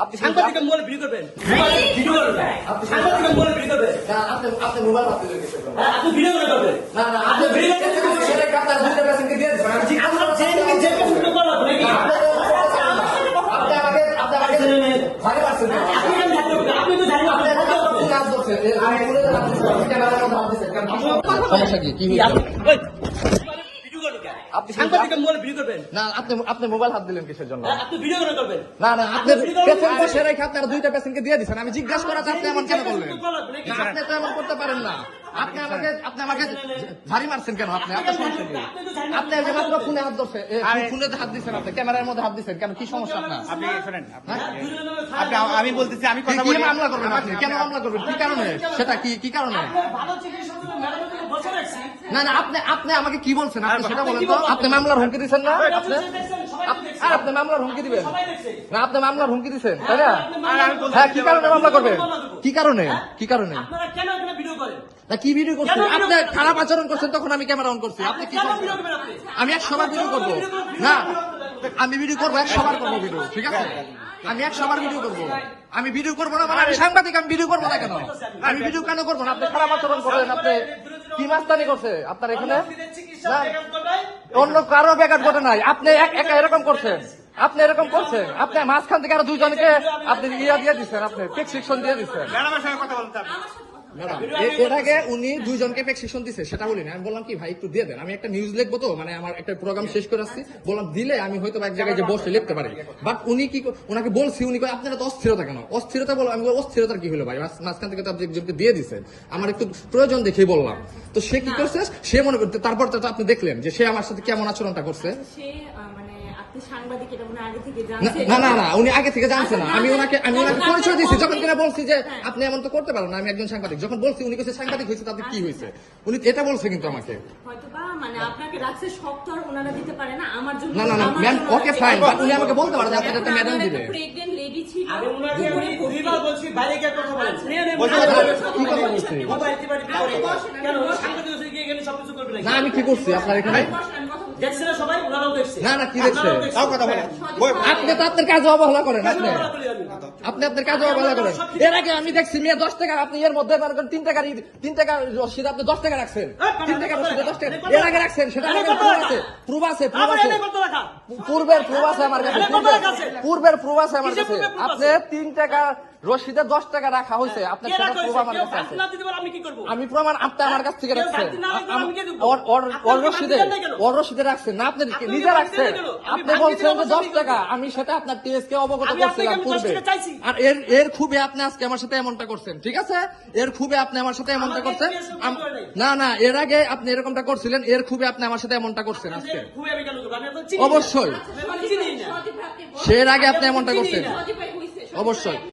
আপনি সাংবাদিক বলে ভিডিও করবেন ভিডিও করবেন সাংবাদিক বলে ভিডিও করবেন না আপনি আপনি মোবাইল জন্য? আপনি ভিডিও করে করবেন না না আপনি ভিডিও করতে সেটা আপনার দুইটা পেশেন্টকে দিয়ে দিবেন ঠিক আমরা যে যে প্রশ্ন করব নাকি আপনি আমাকে আপনি আমাকে ভাগে পাচ্ছেন না। আপনি কেন জানেন আপনি তো জানেন আপনি আপনি এখন কোন হাত ধরছেন? এ, আমি কোনে হাত ধরছেন? আপনি ক্যামেরার মধ্যে হাত সমস্যা কি কি হয়েছে? আপনি সাংবাদিক বলে ভিডিও করবেন। না আপনি আপনি মোবাইল হাত দিলেন কিসের জন্য? আপনি ভিডিও করে করবেন? না না আপনি পেশেন্ট বসে রেখে আপনার দুইটা পেশেন্টকে দিয়ে দিচ্ছেন আমি জিজ্ঞাসা করাতে আপনি এমন কেন করলেন? আপনি তো এমন করতে পারেন না। আপনি আমাকে আপনি আমাকে ঝাড়ি মারছেন কেন? আপনি আপনার সমস্যা কি আপনি মাত্র ফোনে হাত ধরছে ফোনে হাত দিচ্ছেন আপনি ক্যামেরার মধ্যে হাত দিচ্ছেন কেন? কি সমস্যা আপনার? আপনি শোনেন আপনি হ্যাঁ? আমি বলতেছি আমি কথা বলি মামলা করবেন আপনি কেন মামলা করবেন? কি কারণে? সেটা কি কি কারণে? না না আপনি আপনি আমাকে কি বলছেন? আপনি সেটা বলেন তো। আপনি মামলার হুমকি দিচ্ছেন না? আপনি আর আপনি মামলার হুমকি দিবেন। না আপনি মামলার হুমকি দিচ্ছেন তাই না? আর আমি বলছি হ্যাঁ কি কারণে মামলা করবেন? কি কারণে? কি কারণে আপনারা কেন এখানে ভিডিও করেন না কি ভিডিও করছেন? আপনি খারাপ আচরণ করছেন তখন আমি ক্যামেরা অন করছি। আপনি কি আমি একশো বার ভিডিও করব। না আমি ভিডিও করব একশো বার করব ভিডিও ঠিক আছে? আমি একশো বার ভিডিও করব। আমি ভিডিও করব না মানে আমি সাংবাদিক আমি ভিডিও করব না কেন? আমি ভিডিও কেন করব না? আপনি খারাপ আচরণ করেন আপনি কি মাস্তানি করছে? আপনার এখানে? না। অন্য কারও ব্যাঘাত ঘটে নাই। আপনি এক- একা এরকম করছেন। আপনি এরকম করছেন। আপনি মাঝখান থেকে আরও দুইজনকে আপনি ইয়া দিয়ে দিচ্ছেন আপনি প্রেসক্রিপশন দিয়ে দিচ্ছেন। ম্যাডামের সঙ্গে কথা বলতে হবে ম্যাডাম, এ- এর আগে উনি দুইজনকে প্রেসক্রিপশন দিছে সেটা বলি না আমি বললাম কি ভাই একটু দিয়ে দেন আমি একটা নিউজ লিখব তো মানে আমার একটা প্রোগ্রাম শেষ করে আসছি বললাম দিলে আমি হয়তো এক জায়গায় যে বসে লিখতে পারি। বাট উনি কি ওনাকে বলছি উনি কয় আপনারা তো অস্থিরতা কেন? অস্থিরতা বলো আমি বললাম, অস্থিরতার কি হলো ভাই? মাঝখান থেকে তো আপনি একজনকে দিয়ে দিচ্ছেন আমার একটু প্রয়োজন দেখেই বললাম। তো সে কি করছে? সে মনে করতে তারপর তো আপনি দেখলেন যে সে আমার সাথে কেমন আচরণটা করছে? সে মানে আপনি সাংবাদিক এটা হয় আগে থেকে না না না না উনি আগে থেকে জানছে না। আমি ওনাকে আমি ওনাকে পরিচয় দিয়েছি যখন কিনা বলছি যে আপনি এমন তো করতে পারেন না আমি একজন সাংবাদিক। যখন বলছি উনি কাছে সাংবাদিক হয়েছে তাদের কি হয়েছে? উনি এটা বলছে কিন্তু আমাকে। মানে আপনাকে রাখছে শক্ত আর ওনারা দিতে পারে না আমার জন্য না না না ম্যাম ওকে ফাইন বাট উনি আমাকে বলতে পারে যে আপনার একটা এখন ম্যাডাম দিবে। একটা লেডি ছিল আমি ওনাকে উপরে দুইবার বলছি বাইরে গিয়ে কথা বলেন। কি কথা বলছি মোবাইল টিপা কেন সাংবাদিক হচ্ছে কি সবকিছু করবে না আমি কি করছি আপনার এখানে? আমি দেখছে না সবাই? ওনারাও দেখছে। না, না, কি দেখছে? তাও কথা বলেন। আপনি তো আপনার কাজে অবহেলা করেন আপনি। কেন বলা বলি আমি? আপনি আপনার কাজে অবহেলা করেন। এর আগে আমি দেখছি মেয়ে দশ টাকা আপনি এর মধ্যে মনে করেন তিন টাকা তিন টাকা রসিদ আপনি দশ টাকা রাখছেন। তিন টাকা রসিদ দশ টাকা। এর আগে রাখছেন সেটা আমার আছে। প্রুফ আছে আমার আছে? পূর্বের প্রুফ আছে আমার কাছে। পূর্বের- টাকা আছে? আমার কাছে। আপনি তিন টাকা রসিদে দশ টাকা রাখা হয়েছে আপনার হয়েছে? আমার কাছে আছে। আমি কি করব? আমি প্রমাণ আপনি আমার কাছ থেকে রাখছেন? ওর- ওর- আপনার ওর রসিদে রাখছেন না আপনি নিজে রাখছেন। আপনি বলছেন যে দশ টাকা। আমি সেটা আপনার টিএস কে অবগত আমি করছিলাম পূর্বে আর এর এর খুবই আপনি আজকে আমার সাথে এমনটা করছেন ঠিক আছে? এর খুবই আপনি আমার সাথে এমনটা করছেন। না না এর আগে আপনি এরকমটা করছিলেন এর খুবই আপনি আমার সাথে এমনটা করছেন আজকে। অবশ্যই। সে এর আগে আপনি এমনটা করছেন। অবশ্যই।